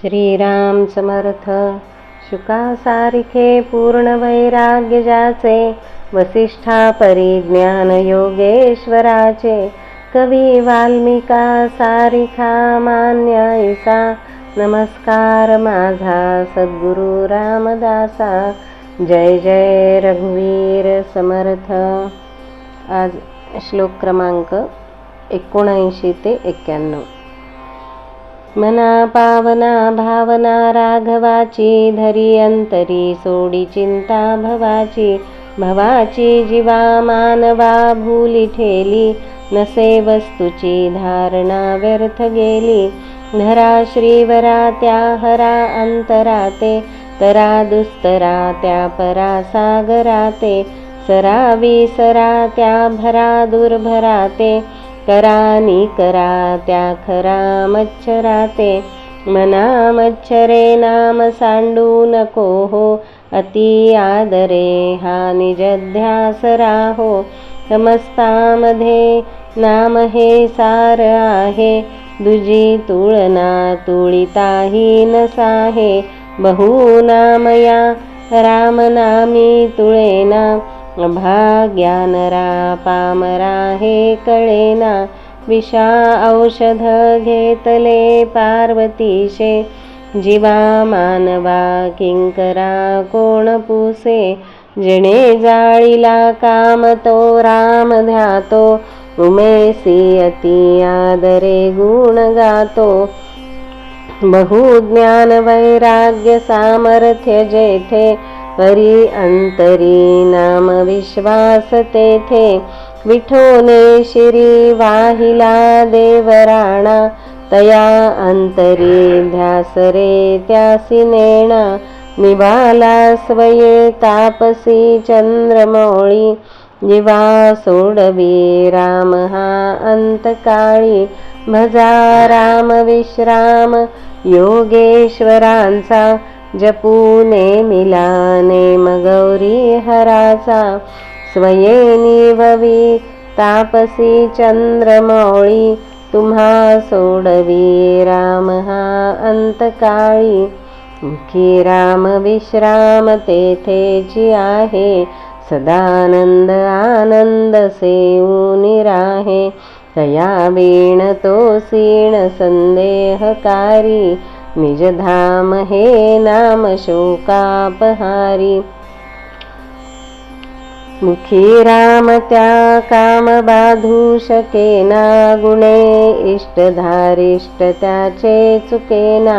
श्रीराम समर्थ शुकासारिखे पूर्ण वैराग्य जाचे वसिष्ठा परिज्ञान योगेश्वराचे कवी वाल्मिका सारिखा मान्यायिका नमस्कार माझा सद्गुरु रामदासा जय जय रघुवीर समर्थ. आज श्लोक क्रमांक एकोणऐंशी ते एक्क्याण्णव. मना पावना भावना राघवाची धरी अंतरी सोडी चिंता भवाची भवाची जीवा मानवा भूली ठेली नसे वस्तूची धारणा व्यर्थ गेली. धरा श्रीवरा त्या हरा अंतराते तरा दुस्तरा त्या परा सागरा ते सरा त्या भरा दुर्भरा ते करा करा त्या खरा मच्छराते मना मच्छरे नाम सांडू नको हो अति आदरे हा निजध्यास राहो समस्तामध्ये नाम हे सार आहे दुजी तुळना तुळिताही नसाहे. बहु नामया रामनामी तुळेना भाग्यानरा पामरा हे कळेना. विषा औषध घेतले पार्वतीशे. जीवा मानवा किंकरा कोण पुसे. जिणे जाळीला काम तो राम ध्यातो. उमेसी अति आदरे गुण गातो. बहुज्ञान वैराग्य सामर्थ्य जेथे. परी अंतरी नाम विश्वास तेथे. विठोने शिरी वाहिला देवराणा. तया अंतरी ध्यासरे त्यासी नेणा. निवाला स्वये तापसी चंद्रमौळी. जीवा सोडवी राम हा अंतकाळी. भजा राम विश्राम. योगेश्वरांचा जपूने मिलाने मगौरी हराचा स्वये निववी तापसी चंद्रमौळी तुम्हा सोडवी राम हा अंतकाळी. मुखी राम विश्राम तेथेची आहे सदानंद आनंद सेऊनी राहे. तया बीण तो सीण संदेहकारी निजधाम हे नाम शोकापहारी. मुखी राम त्या काम बाधू शके ना गुणे इष्टधारिष्ट त्याचे चुकेना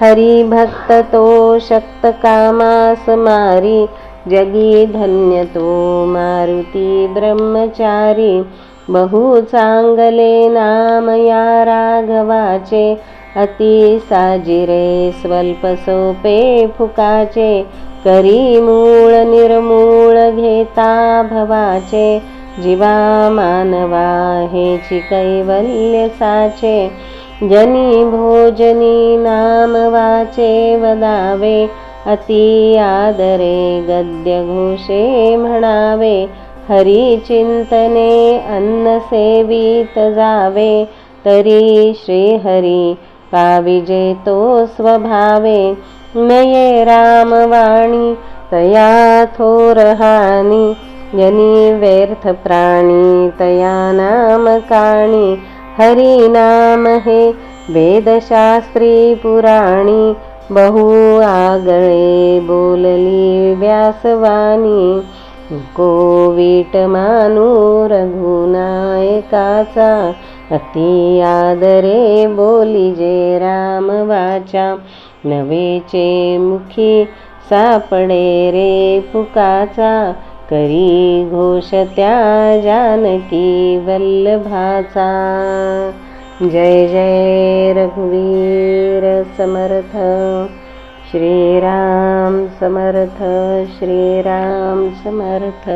हरी भक्त तो शक्त कामास मारी जगी धन्य तो मारुती ब्रह्मचारी. बहु चांगले नाम या राघवाचे अति साजिरे स्वल्प सोपे फुकाचे करी मूळ निर्मूळ घेता भवाचे जीवा मानवा हे कैवल्य साचे जनी भोजनी नाम वाचे वदावे अति आदरे गद्य घोषे म्हणावे हरी चिंतने अन्न सेवित जावे तरी श्रीहरी का विजेतो स्वभावे? नये रामवाणी तया थोरहानी यनि व्यर्थ प्राणी तया नाम काणी. हरी नाम हे वेदशास्त्री पुराणी. बहु आगळे बोलली व्यासवाणी. कोविट मानू रघुनायकाचा. अति आदरे बोली जे राम वाचा नवेचे मुखी सापडे रे पुकाचा करी घोष त्या जानकी वल्लभाचा. जय जय रघुवीर समर्थ श्रीराम समर्थ श्रीराम समर्थ.